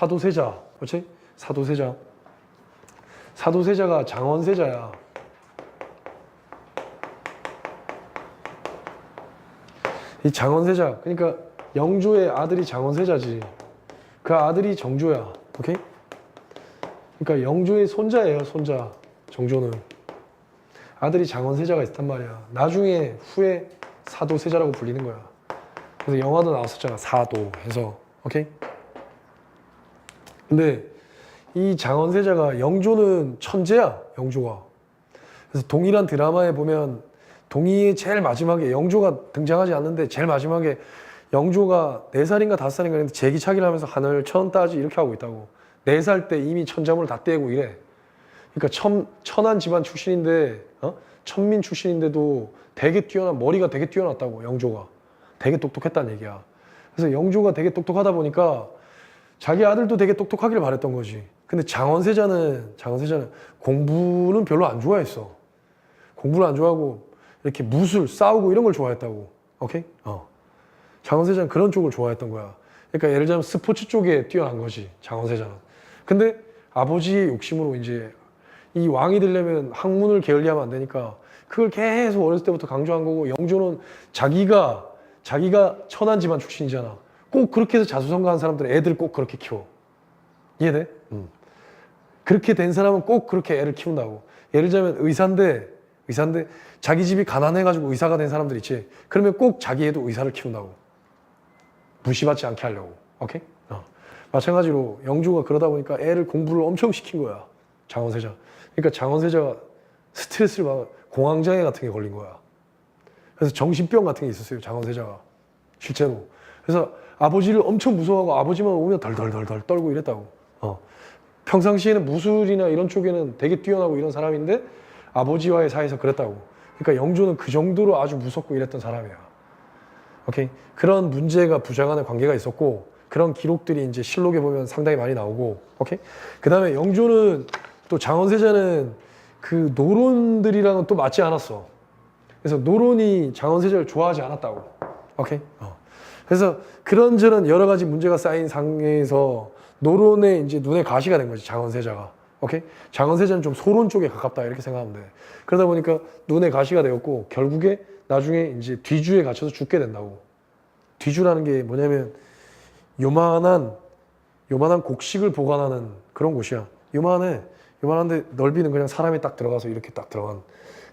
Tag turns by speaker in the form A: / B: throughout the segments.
A: 사도세자, 그렇지? 사도세자. 사도세자가 장원세자야. 이 장원세자, 그러니까 영조의 아들이 장원세자지. 그 아들이 정조야. 오케이? 그러니까 영조의 손자예요, 손자. 정조는. 아들이 장원세자가 있단 말이야. 나중에 후에 사도세자라고 불리는 거야. 그래서 영화도 나왔었잖아. 사도 해서. 오케이? 근데 이 장원세자가 영조는 천재야. 영조가. 그래서 동일한 드라마에 보면 동의의 제일 마지막에 영조가 등장하지 않는데 제일 마지막에 영조가 네살인가 다섯 살인가 했는데 제기차기를 하면서 하늘 천 따지 이렇게 하고 있다고. 네 살 때 이미 천자문을 다 떼고 이래. 그러니까 천, 천한 집안 출신인데 어? 천민 출신인데도 되게 뛰어난 머리가 되게 뛰어났다고 영조가 되게 똑똑했다는 얘기야. 그래서 영조가 되게 똑똑하다 보니까 자기 아들도 되게 똑똑하길 바랬던 거지. 근데 장원세자는 장원세자는 공부는 별로 안 좋아했어. 공부를 안 좋아하고 이렇게 무술 싸우고 이런 걸 좋아했다고. 오케이? 어. 장원세자는 그런 쪽을 좋아했던 거야. 그러니까 예를 들면 스포츠 쪽에 뛰어난 거지. 장원세자는. 근데 아버지의 욕심으로 이제 이 왕이 되려면 학문을 게을리하면 안 되니까 그걸 계속 어렸을 때부터 강조한 거고 영조는 자기가 자기가 천한 집안 출신이잖아. 꼭 그렇게 해서 자수성가한 사람들은 애들 꼭 그렇게 키워. 이해돼? 음. 그렇게 된 사람은 꼭 그렇게 애를 키운다고. 예를 들자면 의사인데 의사인데 자기 집이 가난해가지고 의사가 된 사람들 있지. 그러면 꼭 자기 애도 의사를 키운다고. 무시받지 않게 하려고. 오케이? 어. 마찬가지로 영조가 그러다 보니까 애를 공부를 엄청 시킨 거야. 장원세자. 그러니까 장원세자가 스트레스를 받아 공황장애 같은 게 걸린 거야. 그래서 정신병 같은 게 있었어요. 장원세자가 실제로. 그래서 아버지를 엄청 무서워하고 아버지만 오면 덜덜덜덜 떨고 이랬다고. 어. 평상시에는 무술이나 이런 쪽에는 되게 뛰어나고 이런 사람인데 아버지와의 사이에서 그랬다고. 그러니까 영조는 그 정도로 아주 무섭고 이랬던 사람이야. 오케이. 그런 문제가 부자간의 관계가 있었고 그런 기록들이 이제 실록에 보면 상당히 많이 나오고 오케이. 그다음에 영조는 또 장원세자는 그 노론들이랑은 또 맞지 않았어. 그래서 노론이 장원세자를 좋아하지 않았다고. 오케이. 어. 그래서 그런저런 여러 가지 문제가 쌓인 상에서 노론에 이제 눈에 가시가 된 거지 장원세자가. 오케이. 장원세자는 좀 소론 쪽에 가깝다 이렇게 생각하면 돼. 그러다 보니까 눈에 가시가 되었고 결국에 나중에 이제 뒤주에 갇혀서 죽게 된다고. 뒤주라는 게 뭐냐면 요만한 요만한 곡식을 보관하는 그런 곳이야. 요만해. 요만한데 넓이는 그냥 사람이 딱 들어가서 이렇게 딱 들어간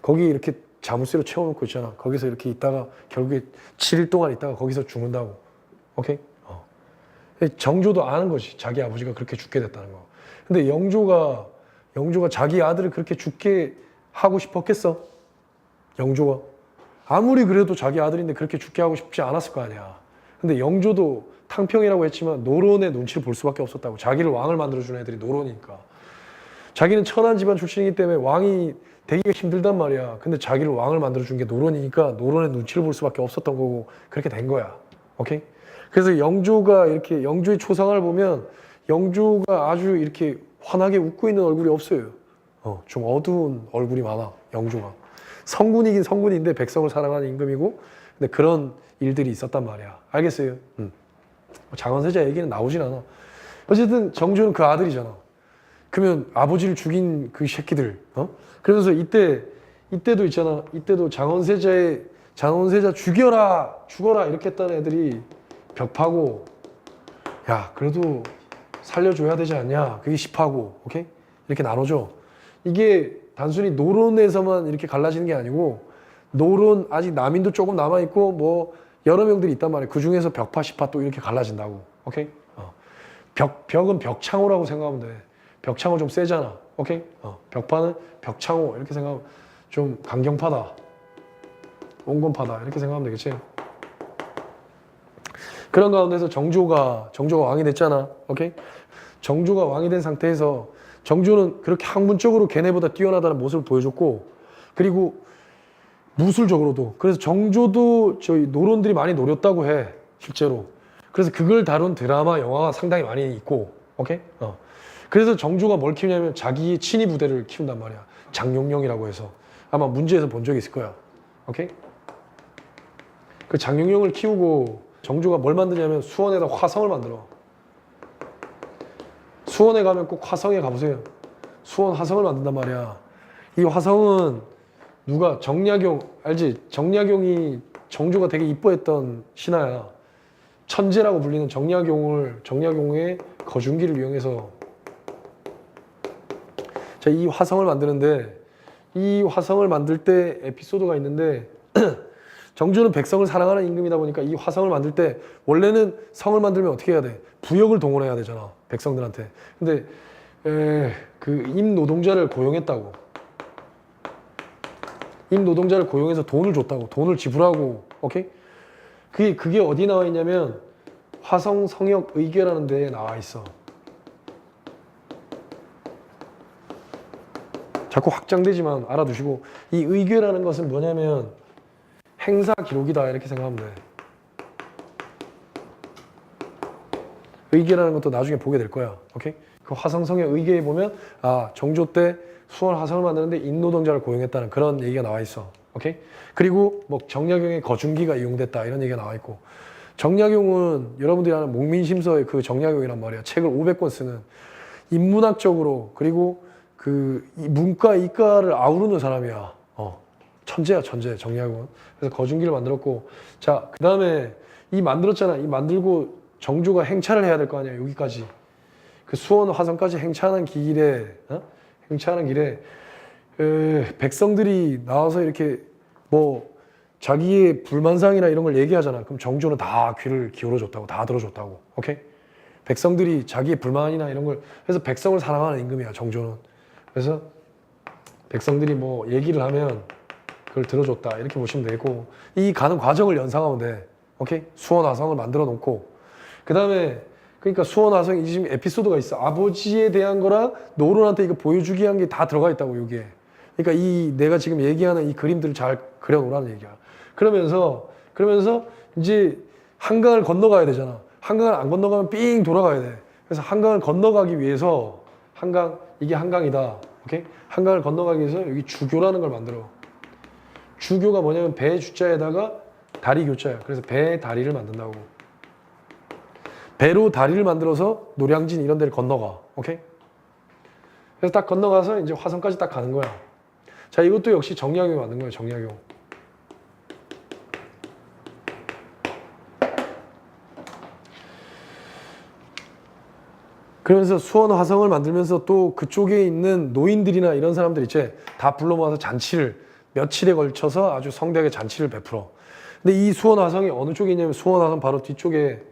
A: 거기 이렇게 자물쇠로 채워놓고 있잖아. 거기서 이렇게 있다가 결국에 7일 동안 있다가 거기서 죽는다고. 오케이? 어. 정조도 아는 거지. 자기 아버지가 그렇게 죽게 됐다는 거. 근데 영조가 영조가 자기 아들을 그렇게 죽게 하고 싶었겠어? 영조가 아무리 그래도 자기 아들인데 그렇게 죽게 하고 싶지 않았을 거 아니야. 근데 영조도 탕평이라고 했지만 노론의 눈치를 볼 수밖에 없었다고. 자기를 왕을 만들어주는 애들이 노론이니까. 자기는 천한 집안 출신이기 때문에 왕이 되기가 힘들단 말이야. 근데 자기를 왕을 만들어준 게 노론이니까 노론의 눈치를 볼 수밖에 없었던 거고 그렇게 된 거야. 오케이? 그래서 영조가 이렇게 영조의 초상을 보면 영조가 아주 이렇게 환하게 웃고 있는 얼굴이 없어요. 어, 좀 어두운 얼굴이 많아. 영조가. 성군이긴 성군인데 백성을 사랑하는 임금이고 근데 그런 일들이 있었단 말이야. 알겠어요? 음. 장원세자 얘기는 나오진 않아. 어쨌든 정조는 그 아들이잖아. 그러면 아버지를 죽인 그 새끼들, 어? 그러면서 이때 이때도 있잖아. 이때도 장원세자의 장원세자 죽여라, 죽어라 이렇게 했던 애들이 벽파고, 야 그래도 살려줘야 되지 않냐? 그게 십하고, 오케이? 이렇게 나눠져. 이게 단순히 노론에서만 이렇게 갈라지는 게 아니고 노론 아직 남인도 조금 남아 있고 뭐 여러 명들이 있단 말이야. 그 중에서 벽파, 십파 또 이렇게 갈라진다고, 오케이? 어. 벽 벽은 벽창호라고 생각하면 돼. 벽창호 좀 세잖아. 오케이? 어, 벽파는 벽창호 이렇게 생각하면 좀 강경파다. 온건파다. 이렇게 생각하면 되겠지? 그런 가운데서 정조가 정조가 왕이 됐잖아. 오케이? 정조가 왕이 된 상태에서 정조는 그렇게 학문적으로 걔네보다 뛰어나다는 모습을 보여줬고 그리고 무술적으로도 그래서 정조도 저희 노론들이 많이 노렸다고 해 실제로 그래서 그걸 다룬 드라마 영화가 상당히 많이 있고 오케이 어. 그래서 정조가 뭘 키우냐면 자기의 친위 부대를 키운단 말이야. 장용령이라고 해서 아마 문제에서 본 적이 있을 거야. 오케이? 그 장용령을 키우고 정조가 뭘 만드냐면 수원에다 화성을 만들어. 수원에 가면 꼭 화성에 가보세요. 수원 화성을 만든단 말이야. 이 화성은 누가 정약용 알지? 정약용이 정조가 되게 이뻐했던 신하야. 천재라고 불리는 정약용을 정약용의 거중기를 이용해서 자, 이 화성을 만드는데 이 화성을 만들 때 에피소드가 있는데 정조는 백성을 사랑하는 임금이다 보니까 이 화성을 만들 때 원래는 성을 만들면 어떻게 해야 돼? 부역을 동원해야 되잖아 백성들한테. 근데 에, 그 임노동자를 고용했다고. 임노동자를 고용해서 돈을 줬다고. 돈을 지불하고. 오케이? 그게 그게 어디 나와 있냐면 화성 성역 의궤라는 데에 나와 있어. 자꾸 확장되지만 알아두시고 이 의궤라는 것은 뭐냐면 행사 기록이다 이렇게 생각하면 돼. 의궤라는 것도 나중에 보게 될 거야. 오케이? 그 화성성의 의궤에 보면 아 정조 때 수원 화성을 만드는데 인노동자를 고용했다는 그런 얘기가 나와 있어. 오케이? 그리고 뭐 정약용의 거중기가 이용됐다 이런 얘기가 나와 있고 정약용은 여러분들이 아는 목민심서의 그 정약용이란 말이야. 책을 500권 쓰는 인문학적으로 그리고 그이 문과 이과를 아우르는 사람이야. 어. 천재야 천재 정약용은. 그래서 거중기를 만들었고 자 그 다음에 이 만들었잖아. 이 만들고 정조가 행차를 해야 될 거 아니야. 여기까지. 그 수원 화성까지 행차하는 길에 어? 행차하는 길에 에, 백성들이 나와서 이렇게 뭐 자기의 불만상이나 이런 걸 얘기하잖아. 그럼 정조는 다 귀를 기울여줬다고, 다 들어줬다고. 오케이? 백성들이 자기의 불만이나 이런 걸 해서 백성을 사랑하는 임금이야. 정조는. 그래서 백성들이 뭐 얘기를 하면 그걸 들어줬다 이렇게 보시면 되고 이 가는 과정을 연상하면 돼. 오케이? 수원 화성을 만들어 놓고 그 다음에 그러니까 수원 화성이 지금 에피소드가 있어. 아버지에 대한 거랑 노론한테 이거 보여주기 한 게 다 들어가 있다고 여기에. 그러니까 이 내가 지금 얘기하는 이 그림들을 잘 그려놓으라는 얘기야. 그러면서 그러면서 이제 한강을 건너가야 되잖아. 한강을 안 건너가면 삥 돌아가야 돼. 그래서 한강을 건너가기 위해서 한강 이게 한강이다. 오케이? 한강을 건너가기 위해서 여기 주교라는 걸 만들어. 주교가 뭐냐면 배 주자에다가 다리 교자야. 그래서 배 다리를 만든다고. 배로 다리를 만들어서 노량진 이런 데를 건너가. 오케이? 그래서 딱 건너가서 이제 화성까지 딱 가는 거야. 자, 이것도 역시 정약용이 만든 거예요, 정약용. 그러면서 수원 화성을 만들면서 또 그쪽에 있는 노인들이나 이런 사람들 있지 다 불러 모아서 잔치를 며칠에 걸쳐서 아주 성대하게 잔치를 베풀어. 근데 이 수원 화성이 어느 쪽에 있냐면 수원 화성 바로 뒤쪽에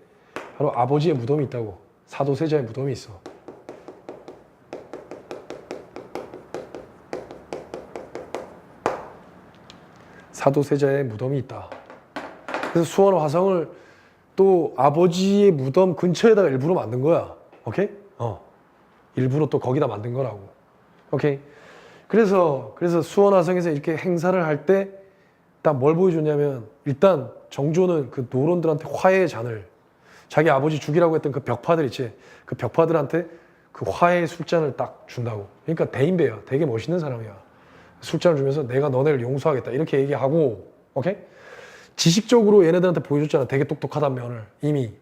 A: 바로 아버지의 무덤이 있다고. 사도세자의 무덤이 있어. 사도세자의 무덤이 있다. 그래서 수원 화성을 또 아버지의 무덤 근처에다가 일부러 만든 거야. 오케이? 어. 일부러 또 거기다 만든 거라고. 오케이? 그래서 그래서 수원 화성에서 이렇게 행사를 할 때 딱 뭘 보여줬냐면 일단 정조는 그 노론들한테 화해의 잔을 자기 아버지 죽이라고 했던 그 벽파들 있지. 그 벽파들한테 그 화해의 술잔을 딱 준다고. 그러니까 대인배야. 되게 멋있는 사람이야. 술잔을 주면서 내가 너네를 용서하겠다. 이렇게 얘기하고, 오케이? 지식적으로 얘네들한테 보여줬잖아. 되게 똑똑하단 면을. 이미.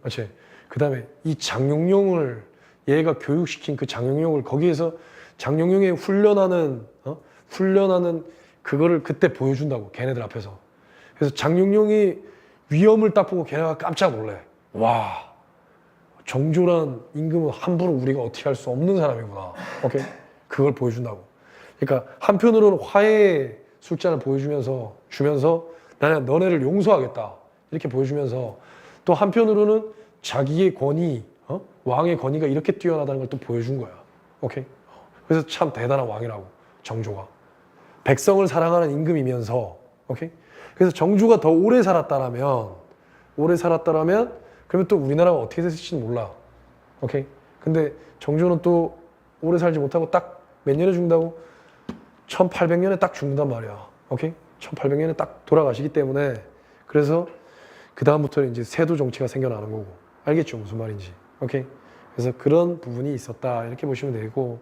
A: 그 다음에 이 장용용을 얘가 교육시킨 그 장용용을 거기에서 장용용의 훈련하는, 어? 훈련하는 그거를 그때 보여준다고. 걔네들 앞에서. 그래서 장용용이 위험을 딱 보고 걔네가 깜짝 놀래. 와, 정조란 임금은 함부로 우리가 어떻게 할 수 없는 사람이구나. 오케이? 그걸 보여준다고. 그러니까 한편으로는 화해의 술잔을 보여주면서 주면서 나는 너네를 용서하겠다 이렇게 보여주면서 또 한편으로는 자기의 권위, 어? 왕의 권위가 이렇게 뛰어나다는 걸 또 보여준 거야. 오케이? 그래서 참 대단한 왕이라고 정조가 백성을 사랑하는 임금이면서 오케이? 그래서 정조가 더 오래 살았다라면 오래 살았다라면 그러면 또 우리나라가 어떻게 됐을지 몰라. 오케이? 근데 정조는 또 오래 살지 못하고 딱 몇 년에 죽는다고? 1800년에 딱 죽는단 말이야. 오케이? 1800년에 딱 돌아가시기 때문에 그래서 그 다음부터는 이제 세도 정치가 생겨나는 거고 알겠죠 무슨 말인지 오케이? 그래서 그런 부분이 있었다. 이렇게 보시면 되고